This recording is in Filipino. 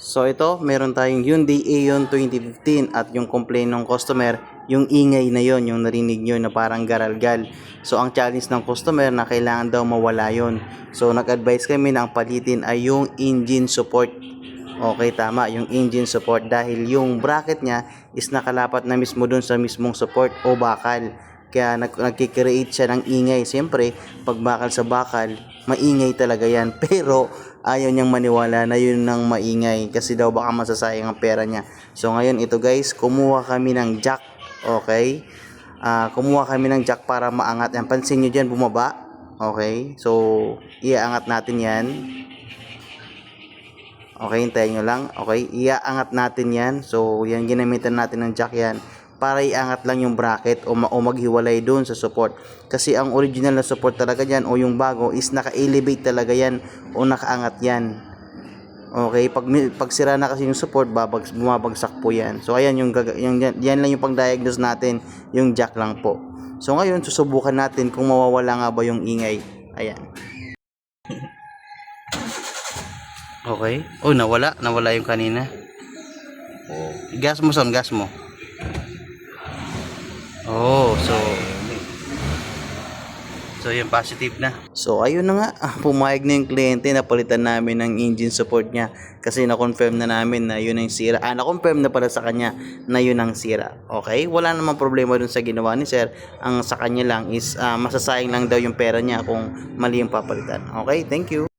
So ito, meron tayong Hyundai Aeon 2015 at yung complaint ng customer, yung ingay na yon yung narinig nyo na parang garalgal. So ang challenge ng customer na kailangan daw mawala yon. So nag-advise kami na ang palitin ay yung engine support. Okay, tama, yung engine support dahil yung bracket niya is nakalapat na mismo dun sa mismong support o bakal. Kaya nag nagkikreate siya ng ingay. Siyempre, pag bakal sa bakal, maingay talaga yan. Pero, ayaw niyang maniwala na yun ng maingay kasi daw baka masasayang ang pera niya. So, ngayon ito guys, kumuha kami ng jack. Okay? Ah, kumuha kami ng jack para maangat. Yan, pansin nyo dyan, bumaba. Okay? So, iaangat natin yan. Okay, hintayin nyo lang. Okay, iaangat natin yan. So, yan, ginamitan natin ng jack yan para iangat lang yung bracket o, o maghiwalay doon sa support. Kasi ang original na support talaga yan o yung bago is naka-elevate talaga yan o nakaangat yan. Okay, pag, pag sira na kasi yung support, babag, bumabagsak po yan. So, ayan, yung, yung, yan, lang yung pang-diagnose natin, yung jack lang po. So, ngayon, susubukan natin kung mawawala nga ba yung ingay. Ayan. Okay. Oh, nawala. Nawala yung kanina. Oh. Gas mo, son. Gas mo. Oh, so... So, yung positive na. So, ayun na nga. Ah, Pumayag na yung kliyente na palitan namin ng engine support niya. Kasi na-confirm na namin na yun ang sira. Ah, na-confirm na pala sa kanya na yun ang sira. Okay? Wala namang problema dun sa ginawa ni sir. Ang sa kanya lang is ah, masasayang lang daw yung pera niya kung mali yung papalitan. Okay? Thank you.